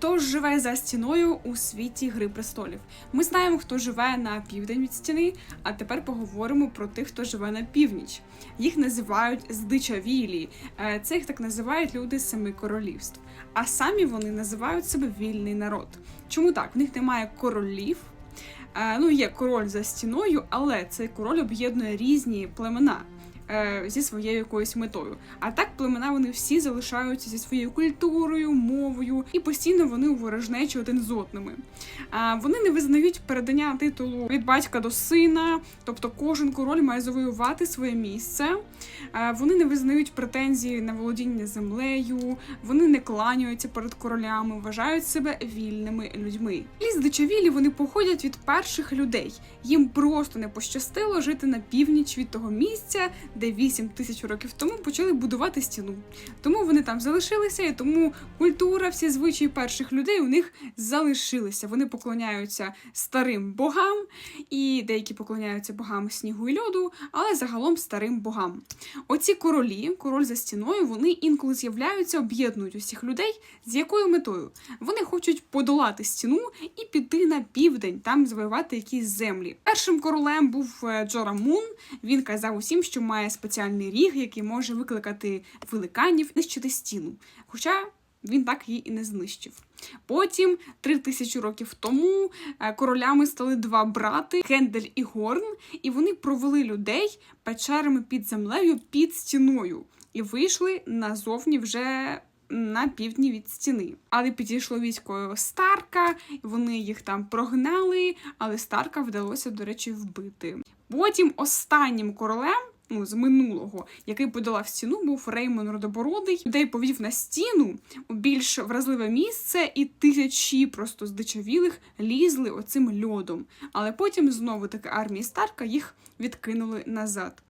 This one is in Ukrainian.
Хто живе за стіною у світі Гри престолів? Ми знаємо, хто живе на південь від стіни, а тепер поговоримо про тих, хто живе на північ. Їх називають здичавілі. Е, Це їх так називають люди семи королівств. А самі вони називають себе вільний народ. Чому так? В них немає королів. Е, Ну, є король за стіною, але цей король об'єднує різні племена е, зі своєю якоюсь метою. А так племена вони всі залишаються зі своєю культурою, мовою, і постійно вони у ворожнечі один з одними. А вони не визнають передання титулу від батька до сина, тобто кожен король має завоювати своє місце. А Вони не визнають претензії на володіння землею, вони не кланяються перед королями, вважають себе вільними людьми. Ліс дичавілі вони походять від перших людей. Їм просто не пощастило жити на північ від того місця, де 8 тисяч років тому почали будувати стіну. Тому вони там залишилися, і тому культура, всі звичаї перших людей у них залишилися. Вони поклоняються старим богам, і деякі поклоняються богам снігу і льоду, але загалом старим богам. Оці королі, король за стіною, вони інколи з'являються, об'єднують усіх людей. З якою метою? Вони хочуть подолати стіну і піти на південь, там завоювати якісь землі. Першим королем був е, Джора Мун. Він казав усім, що має спеціальний ріг, який може викликати великанів, нищити стіну. Хоча він так її і не знищив. Потім, три тисячі років тому, е, королями стали два брати Хендель і Горн, і вони провели людей печерами під землею під стіною і вийшли назовні вже. На півдні від стіни, але підійшло військо Старка, вони їх там прогнали, але Старка вдалося, до речі, вбити. Потім останнім королем, ну з минулого, який подолав стіну, був Реймон Родобородий. Людей повів на стіну у більш вразливе місце, і тисячі просто здичавілих лізли оцим льодом. Але потім знову таки армії Старка їх відкинули назад.